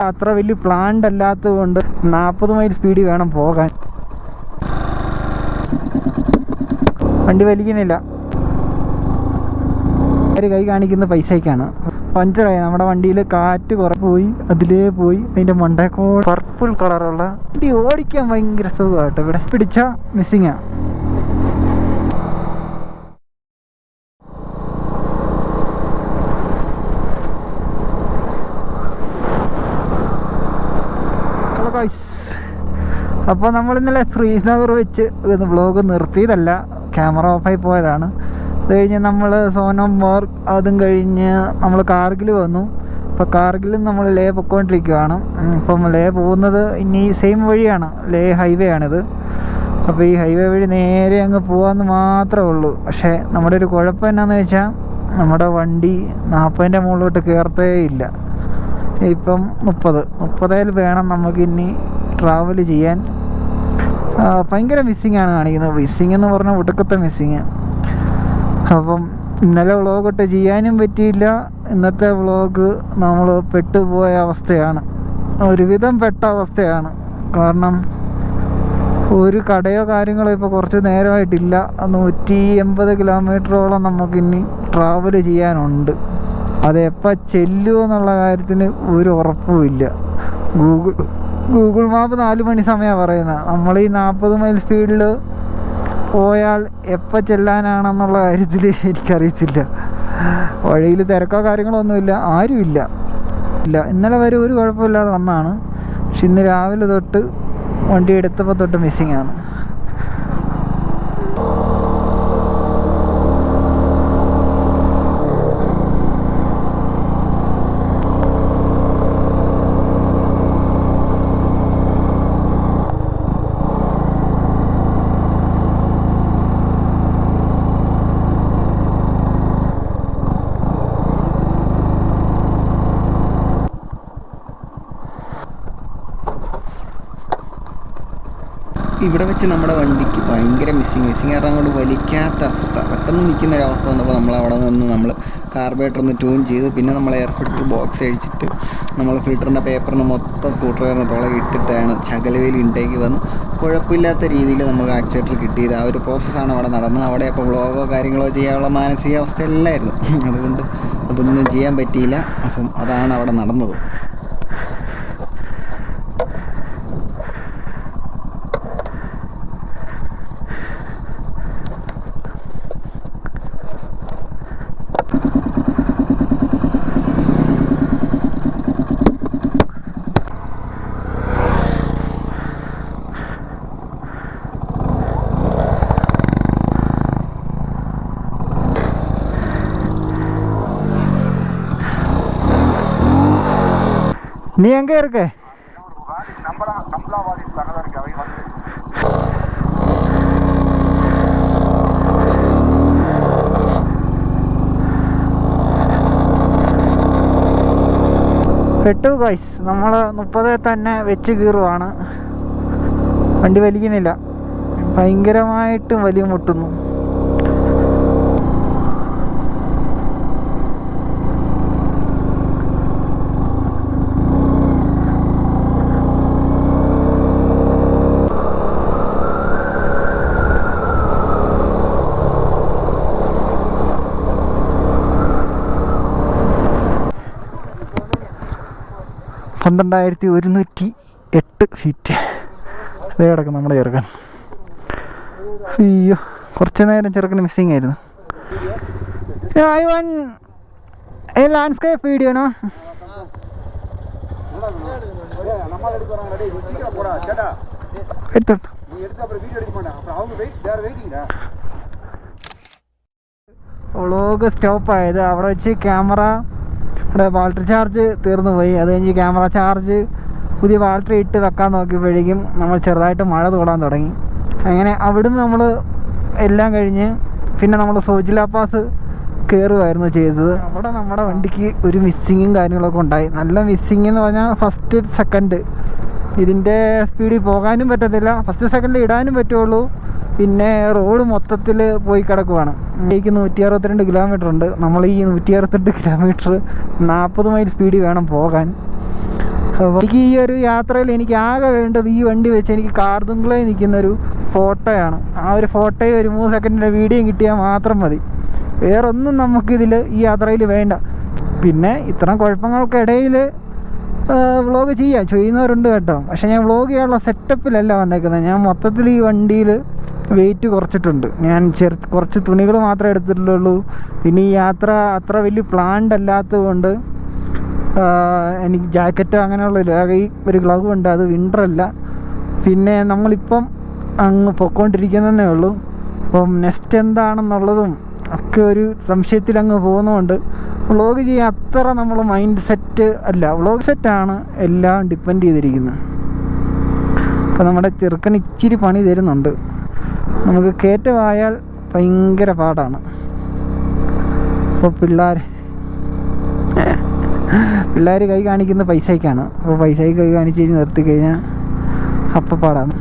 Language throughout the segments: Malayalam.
അത്ര വലിയ പ്ലാൻഡ് അല്ലാത്തത് കൊണ്ട് നാൽപ്പത് മൈൽ സ്പീഡിൽ വേണം പോകാൻ. വണ്ടി വലിക്കുന്നില്ല. അവർ കൈ കാണിക്കുന്ന പൈസയ്ക്കാണ്. പഞ്ചറായി നമ്മുടെ വണ്ടിയിൽ കാറ്റ് കുറെ പോയി അതിലേ പോയി അതിന്റെ മണ്ടക്കോ പർപ്പിൾ കളറുള്ള വണ്ടി ഓടിക്കാൻ ഭയങ്കര സുഖമായിട്ട് ഇവിടെ. പിടിച്ച മിസ്സിങ്ങാ ഹലോ ഗൈസ് അപ്പോൾ നമ്മൾ ഇന്നലെ ശ്രീനഗർ വെച്ച് ഇന്ന് വ്ളോഗ് നിർത്തിയതല്ല ക്യാമറ ഓഫായി പോയതാണ്. അത് കഴിഞ്ഞ് നമ്മൾ സോനം വർക്ക് അതും കഴിഞ്ഞ് നമ്മൾ കാർഗിൽ വന്നു. അപ്പോൾ കാർഗിലും നമ്മൾ ലേ പൊയ്ക്കൊണ്ടിരിക്കുകയാണ് ഇപ്പം ലേ പോകുന്നത് ഇനി സെയിം വഴിയാണ്. ലേ ഹൈവേ ആണിത്. അപ്പോൾ ഈ ഹൈവേ വഴി നേരെ അങ്ങ് പോകാമെന്ന് മാത്രമേ ഉള്ളൂ. പക്ഷേ നമ്മുടെ ഒരു കുഴപ്പം എന്നാന്ന് വെച്ചാൽ നമ്മുടെ വണ്ടി നാൽപ്പതിന്റെ മുകളിലോട്ട് കയറത്തേ ഇല്ല. ഇപ്പം മുപ്പത്. മുപ്പതിൽ വേണം നമുക്ക് ഇനി ട്രാവൽ ചെയ്യാൻ ഭയങ്കര മിസ്സിങ് ആണ് കാണിക്കുന്നത്. മിസ്സിങ് എന്ന് പറഞ്ഞാൽ ഒടുക്കത്തെ മിസ്സിങ് അപ്പം ഇന്നലെ വ്ളോഗൊട്ട് ചെയ്യാനും പറ്റിയില്ല. ഇന്നത്തെ വ്ളോഗ് നമ്മൾ പെട്ടുപോയ അവസ്ഥയാണ്. ഒരുവിധം പെട്ട അവസ്ഥയാണ്. കാരണം ഒരു കടയോ കാര്യങ്ങളോ ഇപ്പോൾ കുറച്ച് നേരമായിട്ടില്ല. നൂറ്റി എൺപത് കിലോമീറ്ററോളം നമുക്കിനി ട്രാവൽ ചെയ്യാനുണ്ട്. അത് എപ്പോൾ ചെല്ലുമോ എന്നുള്ള കാര്യത്തിന് ഒരു ഉറപ്പുമില്ല ഗൂഗിൾ ഗൂഗിൾ മാപ്പ് നാല് മണി സമയമാണ് പറയുന്നത് നമ്മൾ ഈ നാൽപ്പത് മൈൽ സ്പീഡിൽ പോയാൽ എപ്പോൾ ചെല്ലാനാണെന്നുള്ള കാര്യത്തിൽ എനിക്കറിയത്തില്ല. വഴിയിൽ തിരക്കോ കാര്യങ്ങളോ ഒന്നുമില്ല ആരുമില്ല. ഇല്ല ഇന്നലെ വരെ ഒരു കുഴപ്പമില്ലാതെ വന്നാണ്. പക്ഷെ ഇന്ന് രാവിലെ തൊട്ട് വണ്ടി എടുത്തപ്പോൾ തൊട്ട് മിസ്സിങ് ആണ്. ഇവിടെ വെച്ച് നമ്മുടെ വണ്ടിക്ക് ഭയങ്കര മിസ്സിങ് മിസ്സിങ് കാരണം അങ്ങോട്ട് വലിക്കാത്ത അവസ്ഥ. പെട്ടെന്ന് നിൽക്കുന്ന ഒരു അവസ്ഥ വന്നപ്പോൾ നമ്മൾ അവിടെ നിന്ന് നമ്മൾ കാർബേറ്റർ ഒന്ന് ട്യൂൺ ചെയ്ത് പിന്നെ നമ്മൾ എയർ ഫിൽറ്റർ ബോക്സ് അഴിച്ചിട്ട് നമ്മൾ ഫിൽറ്ററിന്റെ പേപ്പറിന് മൊത്തം സ്കൂട്ടർ തുള ഇട്ടിട്ടാണ് ശകലവേലി ഇൻടേക്ക് വന്ന് കുഴപ്പമില്ലാത്ത രീതിയിൽ നമുക്ക് ആക്സിഡന്റ് കിട്ടിയത്. ആ ഒരു പ്രോസസ്സാണ് അവിടെ നടന്നത്. അവിടെ അപ്പോൾ വ്ളോഗോ കാര്യങ്ങളോ ചെയ്യാനുള്ള മാനസികാവസ്ഥ എല്ലാമായിരുന്നു അതുകൊണ്ട് അതൊന്നും ചെയ്യാൻ പറ്റിയില്ല. അപ്പം അതാണ് അവിടെ നടന്നത്. நீ எங்கே இருக்க പെട്ടു ഗൈസ് നമ്മൾ മുപ്പത് തന്നെ വെച്ച് കീറുവാണ് വണ്ടി വലിക്കുന്നില്ല ഭയങ്കരമായിട്ട് വലിയ മുട്ടുന്നു പന്ത്രണ്ടായിരത്തി ഒരുന്നൂറ്റി എട്ട് ഫീറ്റ് അതേ കിടക്കും നമ്മുടെ ചെറുക്കൻ. അയ്യോ കുറച്ച് നേരം ചെറുക്കന് മിസ്സിങ് ആയിരുന്നു. ഐ വൺ ഏ ലാൻഡ്സ്കേപ്പ് വീഡിയോനോ എടുത്തെടുത്തു. സ്റ്റോപ്പ് ആയത്. അവിടെ വെച്ച് ക്യാമറ ഇവിടെ ബാറ്ററി ചാർജ് തീർന്നു പോയി. അത് കഴിഞ്ഞ് ക്യാമറ ചാർജ് പുതിയ ബാറ്ററി ഇട്ട് വെക്കാൻ നോക്കിയപ്പോഴേക്കും നമ്മൾ ചെറുതായിട്ട് മഴ തോടാൻ തുടങ്ങി. അങ്ങനെ അവിടുന്ന് നമ്മൾ എല്ലാം കഴിഞ്ഞ് പിന്നെ നമ്മൾ സോജില പാസ് കയറുമായിരുന്നു ചെയ്തത്. അവിടെ നമ്മുടെ വണ്ടിക്ക് ഒരു മിസ്സിങ്ങും കാര്യങ്ങളൊക്കെ ഉണ്ടായി. നല്ല മിസ്സിങ് എന്ന് പറഞ്ഞാൽ ഫസ്റ്റ് സെക്കൻഡ് ഇതിന്റെ സ്പീഡിൽ പോകാനും പറ്റത്തില്ല. ഫസ്റ്റ് സെക്കൻഡ് ഇടാനും പറ്റുള്ളൂ. പിന്നെ റോഡ് മൊത്തത്തിൽ പോയി കിടക്കുവാണ്. എനിക്ക് നൂറ്റി അറുപത്തിരണ്ട് കിലോമീറ്റർ ഉണ്ട്. നമ്മൾ ഈ നൂറ്റി അറുപത്തിരണ്ട് കിലോമീറ്റർ നാൽപ്പത് മൈൽ സ്പീഡിൽ വേണം പോകാൻ. എനിക്ക് ഈ ഒരു യാത്രയിൽ എനിക്ക് ആകെ വേണ്ടത് ഈ വണ്ടി വെച്ച് എനിക്ക് കാർദുങ്കളയിൽ നിൽക്കുന്ന ഒരു ഫോട്ടോയാണ്. ആ ഒരു ഫോട്ടോയും ഒരു മൂന്ന് സെക്കൻഡിന്റെ വീഡിയോയും കിട്ടിയാൽ മാത്രം മതി. വേറൊന്നും നമുക്കിതിൽ ഈ യാത്രയിൽ വേണ്ട. പിന്നെ ഇത്തരം കുഴപ്പങ്ങൾക്കിടയിൽ വ്ളോഗ് ചെയ്യാം. ചെയ്യുന്നവരുണ്ട് കേട്ടോ. പക്ഷേ ഞാൻ വ്ളോഗ് ചെയ്യാനുള്ള സെറ്റപ്പിലല്ല വന്നേക്കുന്നത്. ഞാൻ മൊത്തത്തിൽ ഈ വണ്ടിയിൽ വെയിറ്റ് കുറച്ചിട്ടുണ്ട്. ഞാൻ ചെറു കുറച്ച് തുണികൾ മാത്രമേ എടുത്തിട്ടുള്ളൂ. പിന്നെ ഈ യാത്ര അത്ര വലിയ പ്ലാൻഡ് അല്ലാത്തത് കൊണ്ട് എനിക്ക് ജാക്കറ്റ് അങ്ങനെയുള്ള ഈ ഒരു ഗ്ലൗ ഉണ്ട്. അത് വിന്റർ അല്ല. പിന്നെ നമ്മളിപ്പം അങ്ങ് പൊക്കോണ്ടിരിക്കുന്നതേ ഉള്ളൂ. അപ്പം നെക്സ്റ്റ് എന്താണെന്നുള്ളതും ഒക്കെ ഒരു സംശയത്തിൽ അങ്ങ് പോകുന്നതുകൊണ്ട് വ്ളോഗ് ചെയ്യാൻ അത്ര നമ്മൾ മൈൻഡ് സെറ്റ് അല്ല. വ്ളോഗ് സെറ്റാണ് എല്ലാം ഡിപ്പെൻഡ് ചെയ്തിരിക്കുന്നത്. അപ്പം നമ്മുടെ ചെറുക്കൻ ഇച്ചിരി പണി തരുന്നുണ്ട്. നമുക്ക് കയറ്റമായാൽ ഭയങ്കര പാടാണ്. അപ്പോൾ പിള്ളേർ പിള്ളേർ കൈ കാണിക്കുന്ന പൈസയ്ക്കാണ്. അപ്പോൾ പൈസയ്ക്ക് കൈ കാണിച്ച് കഴിഞ്ഞ് നിർത്തി കഴിഞ്ഞാൽ അപ്പം പാടാണ്.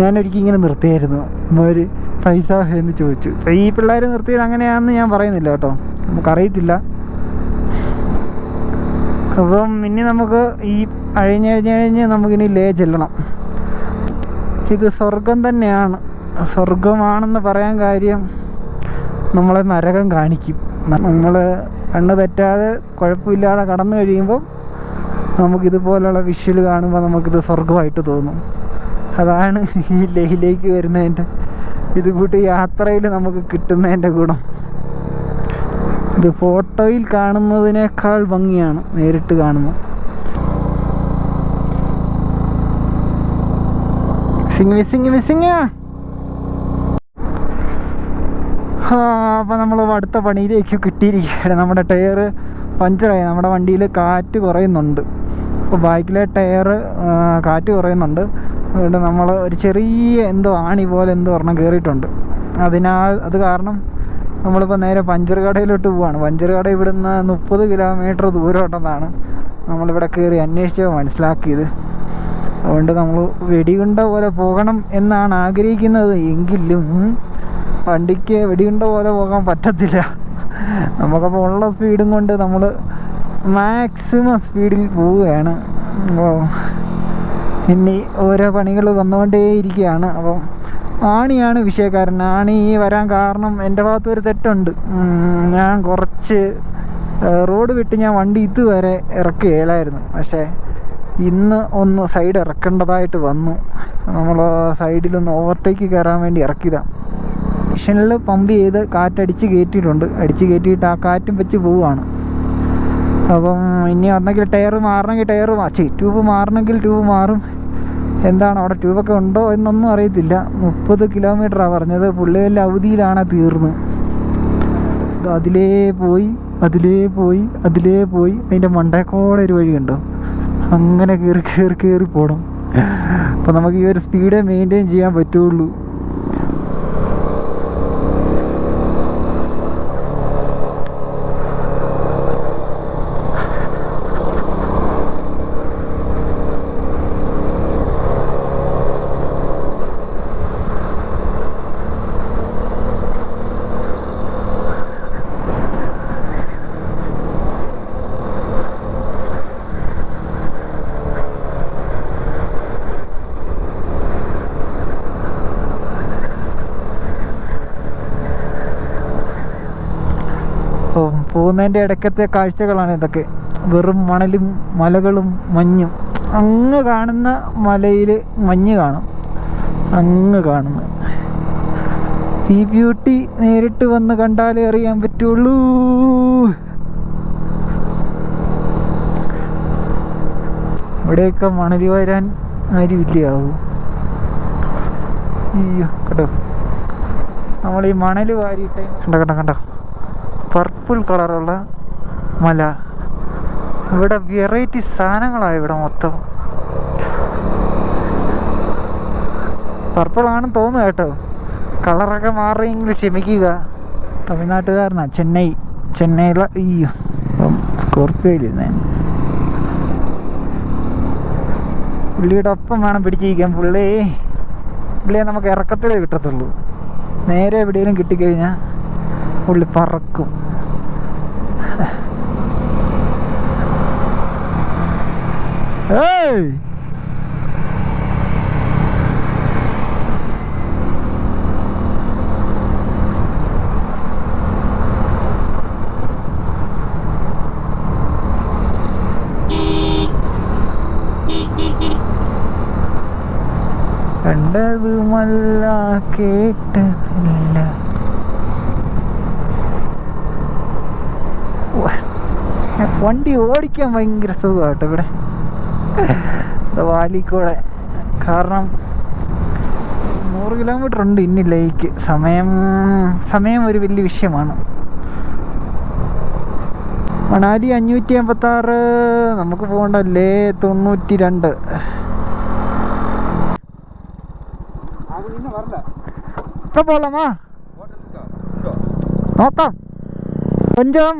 ഞാനൊരിക്കൽ ഇങ്ങനെ നിർത്തിയായിരുന്നു. ഒരു പൈസ എന്ന് ചോദിച്ചു. ഈ പിള്ളേർ നിർത്തിയത് അങ്ങനെയാണെന്ന് ഞാൻ പറയുന്നില്ല കേട്ടോ. നമുക്കറിയത്തില്ല. അപ്പം ഇനി നമുക്ക് ഈ അഴിഞ്ഞഴിഞ്ഞഴിഞ്ഞ് നമുക്കിനി ലേ ചെല്ലണം. ഇത് സ്വർഗം തന്നെയാണ്. സ്വർഗമാണെന്ന് പറയാൻ കാര്യം നമ്മളെ നരകം കാണിക്കും. നമ്മൾ കണ്ണ് തെറ്റാതെ കുഴപ്പമില്ലാതെ കടന്നു കഴിയുമ്പോൾ നമുക്കിതുപോലുള്ള വിഷ്വൽ കാണുമ്പോൾ നമുക്കിത് സ്വർഗമായിട്ട് തോന്നും. അതാണ് ഈ ലേഹിലേക്ക് വരുന്നതിന്റെ ഇത് കൂട്ടി യാത്രയിൽ നമുക്ക് കിട്ടുന്നതിന്റെ ഗുണം. ഇത് ഫോട്ടോയിൽ കാണുന്നതിനേക്കാൾ ഭംഗിയാണ് നേരിട്ട് കാണുന്നത്. സിംഗ് മിസ്സിങ് മിസ്സിങ് അപ്പോൾ നമ്മൾ അടുത്ത പണിയിലേക്ക് കിട്ടിയിരിക്കുകയാണ്. നമ്മുടെ ടയർ പഞ്ചറായി. നമ്മുടെ വണ്ടിയിൽ കാറ്റ് കുറയുന്നുണ്ട്. അപ്പോൾ ബൈക്കിലെ ടയർ കാറ്റ് കുറയുന്നുണ്ട്. അതുകൊണ്ട് നമ്മൾ ഒരു ചെറിയ എന്തോ ആണി പോലെ എന്തോ ഒരെണ്ണം കയറിയിട്ടുണ്ട് അതിനാൽ അത് കാരണം നമ്മളിപ്പോൾ നേരെ പഞ്ചർ കടയിലോട്ട് പോവാണ്. പഞ്ചർ കട ഇവിടുന്ന് മുപ്പത് കിലോമീറ്റർ ദൂരമുണ്ടെന്നാണ് നമ്മളിവിടെ കയറി അന്വേഷിച്ച് മനസ്സിലാക്കിയത്. അതുകൊണ്ട് നമ്മൾ വെടിയുണ്ട പോലെ പോകണം എന്നാണ് ആഗ്രഹിക്കുന്നത്. എങ്കിലും വണ്ടിക്ക് വെടിയുണ്ട പോലെ പോകാൻ പറ്റത്തില്ല. നമുക്കപ്പോൾ ഉള്ള സ്പീഡും കൊണ്ട് നമ്മൾ മാക്സിമം സ്പീഡിൽ പോവുകയാണ്. അപ്പോൾ ഇനി ഓരോ പണികൾ വന്നുകൊണ്ടേയിരിക്കുകയാണ്. അപ്പം ആണിയാണ് വിഷയക്കാരൻ. ആണി വരാൻ കാരണം എന്റെ ഭാഗത്ത് ഒരു തെറ്റുണ്ട്. ഞാൻ കുറച്ച് റോഡ് വിട്ട് ഞാൻ വണ്ടി ഇതുവരെ ഇറക്കുകയില്ലായിരുന്നു. പക്ഷേ ഇന്ന് ഒന്ന് സൈഡ് ഇറക്കേണ്ടതായിട്ട് വന്നു. നമ്മൾ സൈഡിലൊന്ന് ഓവർടേക്ക് കയറാൻ വേണ്ടി ഇറക്കിയതാണ് മിഷനിൽ പമ്പ് ചെയ്ത് കാറ്റടിച്ച് കയറ്റിയിട്ടുണ്ട്. അടിച്ച് കയറ്റിയിട്ട് ആ കാറ്റും വെച്ച് പോവുകയാണ്. അപ്പം ഇനി ഒന്നെങ്കിൽ ടയർ മാറണമെങ്കിൽ ടയർ മാറ്റി ട്യൂബ് മാറണമെങ്കിൽ ട്യൂബ് മാറും. എന്താണ് അവിടെ ട്യൂബൊക്കെ ഉണ്ടോ എന്നൊന്നും അറിയത്തില്ല. മുപ്പത് കിലോമീറ്ററാണ് പറഞ്ഞത്. പുള്ളിയല്ല അവധിയിലാണ് തീർന്ന്. അതിലേ പോയി അതിലേ പോയി അതിലേ പോയി. അതിന്റെ മണ്ടേക്കോടെ ഒരു വഴി ഉണ്ടോ അങ്ങനെ കയറി കയറി കയറി പോകണം അപ്പം നമുക്ക് ഈ ഒരു സ്പീഡേ മെയിന്റെയിൻ ചെയ്യാൻ പറ്റുള്ളൂ അപ്പം പോകുന്നതിന്റെ ഇടയ്ക്കത്തെ കാഴ്ചകളാണ് ഇതൊക്കെ. വെറും മണലും മലകളും മഞ്ഞും. അങ്ങ് കാണുന്ന മലയിൽ മഞ്ഞ് കാണും. അങ്ങ് കാണുന്നു ഈ ബ്യൂട്ടി നേരിട്ട് വന്ന് കണ്ടാലേ അറിയാൻ പറ്റുള്ളൂ. ഇവിടെയൊക്കെ മണൽ വരാൻ ആരുമില്ലാവൂ അയ്യോ കേട്ടോ നമ്മൾ ഈ മണൽ വാരിയിട്ട് കണ്ട കണ്ട കണ്ടോ? പർപ്പിൾ കളറുള്ള മല. ഇവിടെ വെറൈറ്റി സാധനങ്ങളാണ് ഇവിടെ മൊത്തം. പർപ്പിൾ ആണെന്ന് തോന്നുന്നു കേട്ടോ. കളറൊക്കെ മാറിയെങ്കിൽ ക്ഷമിക്കുക. തമിഴ്നാട്ടുകാരനാ ചെന്നൈ. ചെന്നൈയിലെ അപ്പം സ്കോർപ്പിയോയിലിരുന്നേ പുള്ളിയുടെ ഒപ്പം വേണം പിടിച്ചിരിക്കാൻ. പുള്ളി പുള്ളിയെ നമുക്ക് ഇറക്കത്തിലേ കിട്ടത്തുള്ളൂ. നേരെ എവിടെയെങ്കിലും കിട്ടിക്കഴിഞ്ഞാൽ പുള്ളി പറക്കും. ഏയ്! കണ്ടതുമല്ല കേട്ടതില്ല. വണ്ടി ഓടിക്കാൻ ഭയങ്കര സുഖമാട്ടോ ഇവിടെ. വാലിക്കൂടെ. കാരണം നൂറ് കിലോമീറ്റർ ഉണ്ട് ഇനി ലേക്ക് സമയം സമയം ഒരു വലിയ വിഷയമാണ്. മണാലി അഞ്ഞൂറ്റി എൺപത്താറ് നമുക്ക് പോകണ്ട ലേ തൊണ്ണൂറ്റി രണ്ട് പോലാമാ? നോക്കാം. കൊഞ്ചം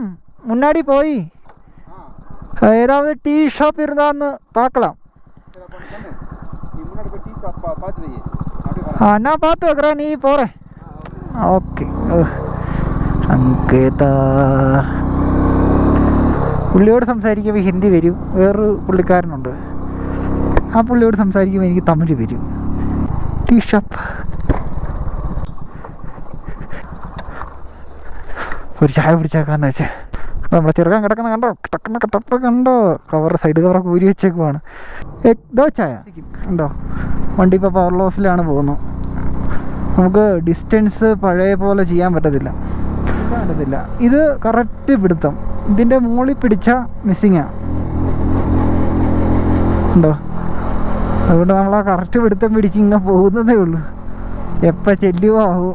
മുന്നാടി പോയി. ஏதாவது டீ ஷாப் இருந்தான்னு பார்க்கலாம் ஆ நான் பார்த்து வைக்கிறேன் நீ போகிறேன் ഓക്കെ അങ്കേതാ പുള്ളിയോട് സംസാരിക്കുമ്പോൾ ഹിന്ദി വരും വേറൊരു പുള്ളിക്കാരനുണ്ട് ആ പുള്ളിയോട് സംസാരിക്കുമ്പോൾ എനിക്ക് തമിഴ് വരും ടീ ഷോപ്പ് ഒരു ചായ പിടിച്ചേക്കാന്ന് വെച്ചേ നമ്മളെ ചെറുക്കാൻ കിടക്കുന്ന കണ്ടോ? കിടക്കുന്ന കിടപ്പ് കണ്ടോ? കവർ സൈഡ് കവറൊക്കെ ഊരി വെച്ചേക്കുവാണ്. ഏതോ ചായ? ഉണ്ടോ? വണ്ടി ഇപ്പോൾ പവർ ലോസിലാണ് പോകുന്നത് നമുക്ക് ഡിസ്റ്റൻസ് പഴയ പോലെ ചെയ്യാൻ പറ്റത്തില്ല. പറ്റത്തില്ല. ഇത് കറക്റ്റ് പിടുത്തം. ഇതിന്റെ മുകളിൽ പിടിച്ച മിസ്സിങ്ങാണ് ഉണ്ടോ? അതുകൊണ്ട് നമ്മൾ ആ കറക്റ്റ് പിടുത്തം പിടിച്ച് ഇങ്ങനെ പോകുന്നതേ ഉള്ളൂ. എപ്പോൾ ചെല്ലുവോ ആവോ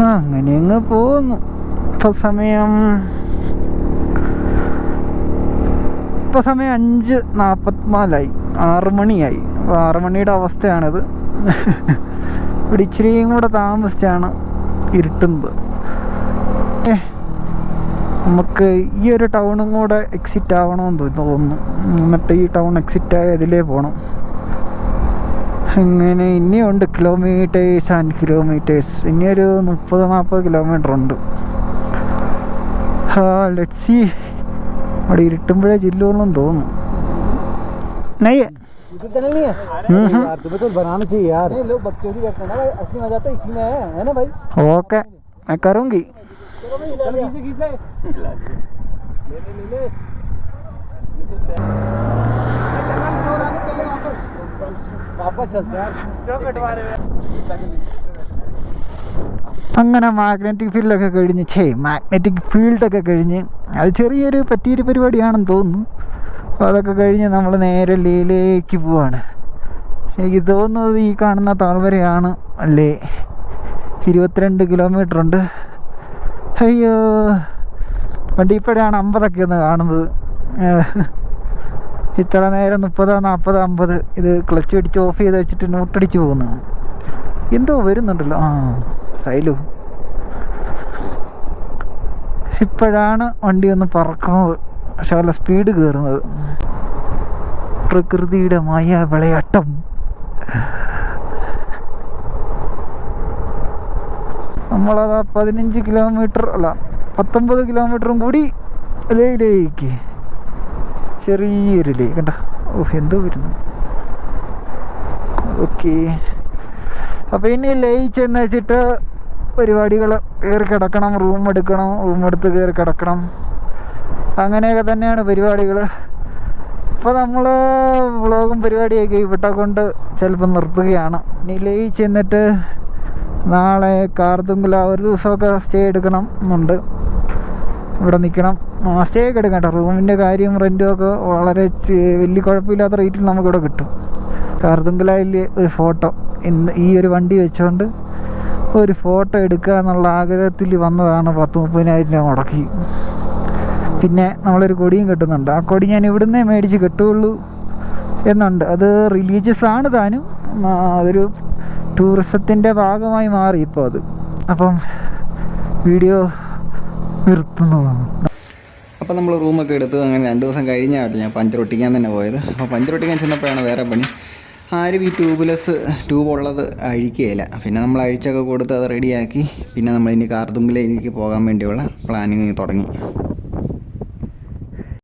ആ അങ്ങനെ അങ്ങ് പോകുന്നു ഇപ്പൊ സമയം ഇപ്പൊ സമയം അഞ്ച് നാൽപ്പത്തിനാലായി ആറ് മണിയായി. അപ്പോൾ ആറ് മണിയുടെ അവസ്ഥയാണിത്. ഇവിടെ ഇച്ചിരിയും കൂടെ താമസിച്ചാണ് ഇരുട്ടുന്നത്. ഏ നമുക്ക് ഈ ഒരു ടൗണും കൂടെ എക്സിറ്റ് ആവണമെന്ന് തോന്നുന്നു. എന്നിട്ട് ഈ ടൗൺ എക്സിറ്റ് ആയി അതിലേ പോകണം അങ്ങനെ ഇനിയുണ്ട് കിലോമീറ്റേഴ്സ് ആൻഡ് കിലോമീറ്റേഴ്സ് ഇനിയൊരു മുപ്പത് നാൽപ്പത് കിലോമീറ്റർ ഉണ്ട് ഹാ ലെറ്റ് സി അവിടെ ഇരുട്ടുമ്പോഴേ ജില്ലുള്ളൂ തോന്നുന്നു നെയ്യ് इधर तो नहीं है हम्म, हम्म। यार तुम्हें तो बनाना चाहिए यार नहीं लोग बकचोदी करते हैं ना भाई असली मजा तो इसी में है है ना भाई ഓക്കെ ഞാൻ കറൂങ്കി चलो भाई खींच खींच ले ले ले ले वापस चलते हैं यार सब कटवा रहे അങ്ങനെ മാഗ്നറ്റിക് ഫീൽഡൊക്കെ കഴിഞ്ഞ് ഛേ മാഗ്നറ്റിക് ഫീൽഡൊക്കെ കഴിഞ്ഞ് അത് ചെറിയൊരു പറ്റിയൊരു പരിപാടിയാണെന്ന് തോന്നുന്നു അപ്പോൾ അതൊക്കെ കഴിഞ്ഞ് നമ്മൾ നേരെ ലീലേക്ക് പോവാണ് എനിക്ക് തോന്നുന്നത് ഈ കാണുന്ന താഴ്വരയാണ് അല്ലേ ഇരുപത്തിരണ്ട് കിലോമീറ്റർ ഉണ്ട് അയ്യോ വണ്ടി ഇപ്പോഴാണ് അമ്പതൊക്കെ ഒന്ന് കാണുന്നത് ഏഹ്. ഇത്ര നേരം മുപ്പത് നാൽപ്പത് അമ്പത് ഇത് ക്ലച്ച് അടിച്ച് ഓഫ് ചെയ്ത് വെച്ചിട്ട് നോട്ടടിച്ച് പോകുന്നു. എന്തോ വരുന്നുണ്ടല്ലോ. ആ സൈലു. ഇപ്പോഴാണ് വണ്ടി ഒന്ന് പറക്കുന്നത്. പക്ഷെ വല്ല സ്പീഡ് കയറുന്നത്. പ്രകൃതിയുടെ മായ വിളയാട്ടം. നമ്മളത് പതിനഞ്ച് കിലോമീറ്റർ അല്ല പത്തൊമ്പത് കിലോമീറ്ററും കൂടി ലേയിലേക്ക്. ചെറിയൊരു ലേ കണ്ട? ഓ എന്തോ വരുന്നു. ഓക്കെ അപ്പോൾ ഇനി ലയിച്ചെന്ന് വെച്ചിട്ട് പരിപാടികൾ കയറി കിടക്കണം റൂം എടുക്കണം റൂം എടുത്ത് കയറി കിടക്കണം. അങ്ങനെയൊക്കെ തന്നെയാണ് പരിപാടികൾ അപ്പോൾ നമ്മൾ വ്ളോഗും പരിപാടിയൊക്കെ ഇവിടെ കൊണ്ട് ചിലപ്പോൾ നിർത്തുകയാണ്. ഇനി ലൈ ചെന്നിട്ട് നാളെ കാർത്തുങ്കല ഒരു ദിവസമൊക്കെ സ്റ്റേ എടുക്കണം എന്നുണ്ട്. ഇവിടെ നിൽക്കണം. സ്റ്റേ ഒക്കെ എടുക്കാം റൂമിന്റെ കാര്യം റെന്റും ഒക്കെ വളരെ വലിയ കുഴപ്പമില്ലാത്ത റേറ്റിൽ നമുക്കിവിടെ കിട്ടും. കാർത്തുങ്കലയിൽ ഒരു ഫോട്ടോ. ഇന്ന് ഈ ഒരു വണ്ടി വെച്ചുകൊണ്ട് ഒരു ഫോട്ടോ എടുക്കുക എന്നുള്ള ആഗ്രഹത്തിൽ വന്നതാണ് പത്ത് മുപ്പതിനായിരം രൂപ മുടക്കി. പിന്നെ നമ്മളൊരു കൊടിയും കിട്ടുന്നുണ്ട്. ആ കൊടി ഞാൻ ഇവിടുന്നേ മേടിച്ച് കിട്ടുകയുള്ളൂ എന്നുണ്ട്. അത് റിലീജിയസ് ആണ് താനും. അതൊരു ടൂറിസത്തിന്റെ ഭാഗമായി മാറി ഇപ്പോൾ അത്. അപ്പം വീഡിയോ നിർത്തുന്നു അപ്പോൾ നമ്മൾ റൂമൊക്കെ എടുത്ത് അങ്ങനെ രണ്ട് ദിവസം കഴിഞ്ഞാട്ടോ ഞാൻ പഞ്ചർ ഒട്ടിക്കാൻ തന്നെ പോയത്. അപ്പോൾ പഞ്ചർ ഒട്ടിക്കാൻ ചെന്നപ്പോഴാണ് വേറെ പണി. ആരും ഈ ട്യൂബ്ലെസ് ട്യൂബ് ഉള്ളത് അഴിക്കുകയില്ല. പിന്നെ നമ്മൾ അഴിച്ചൊക്കെ കൊടുത്ത് അത് റെഡിയാക്കി. പിന്നെ നമ്മൾ ഇനി കാർത്തുമ്പിലേക്ക് പോകാൻ വേണ്ടിയുള്ള പ്ലാനിങ് തുടങ്ങി.